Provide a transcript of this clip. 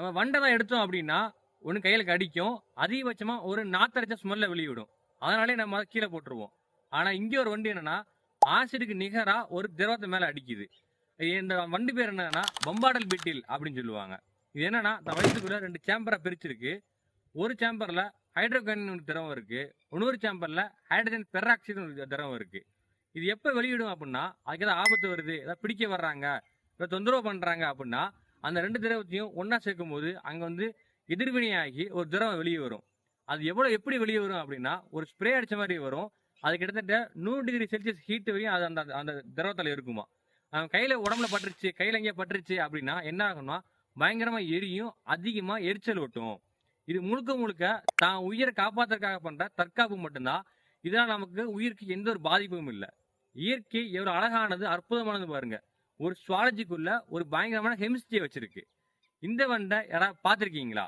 நம்ம வண்டை தான் எடுத்தோம் அப்படின்னா ஒன்று கையில் கடிக்கும். அதிகபட்சமாக ஒரு நாத்தரைச்ச ஸ்மெல்ல வெளியிடும். அதனாலே நம்ம கீழே போட்டுருவோம். ஆனால் இங்கே ஒரு வண்டி என்னன்னா ஆசிடுக்கு நிகராக ஒரு திரவத்தை மேலே அடிக்குது. இந்த வண்டி பேர் என்னன்னா பம்பாடல் பிட்டில் அப்படின்னு சொல்லுவாங்க. இது என்னன்னா இந்த வயிற்றுக்குள்ள ரெண்டு சேம்பரை பிரிச்சிருக்கு. ஒரு சேம்பரில் ஹைட்ரோகன் திரவம் இருக்கு. இன்னொரு சேம்பரில் ஹைட்ரஜன் பெராக்சைடு திரவம் இருக்கு. இது எப்போ வெளியிடும் அப்படின்னா அதுக்கு ஏதாவது ஆபத்து வருது. ஏதாவது பிடிக்க வர்றாங்க ஏதாவது தொந்தரவு பண்ணுறாங்க அப்படின்னா அந்த ரெண்டு திரவத்தையும் ஒன்றா சேர்க்கும் போது அங்கே வந்து எதிர்வினையாகி ஒரு திரவம் வெளியே வரும். அது எவ்வளோ எப்படி வெளியே வரும் அப்படின்னா ஒரு ஸ்ப்ரே அடிச்ச மாதிரி வரும். அது கிட்டத்தட்ட நூறு டிகிரி செல்சியஸ் ஹீட் வரையும் அது அந்த அந்த திரவத்தில் இருக்குமா. அவன் கையில் உடம்புல பட்டுருச்சு கையில் எங்கேயா பட்டுருச்சு அப்படின்னா என்ன ஆகும்னா பயங்கரமாக எரியும் அதிகமாக எரிச்சல் ஓட்டும் இது முழுக்க முழுக்க தான் உயிரை காப்பாத்துறதுக்காக பண்ற தற்காப்பு மட்டும்தான். இதனால் நமக்கு உயிருக்கு எந்த ஒரு பாதிப்பும் இல்லை. இயற்கை எவ்வளவு அழகானது அற்புதமானது பாருங்க. ஒரு சுவாலஜிக்குள்ள ஒரு பயங்கரமான ஹெமிஸ்ட்ரியை வச்சிருக்கு. இந்த வண்டை யாராவது பார்த்துருக்கீங்களா?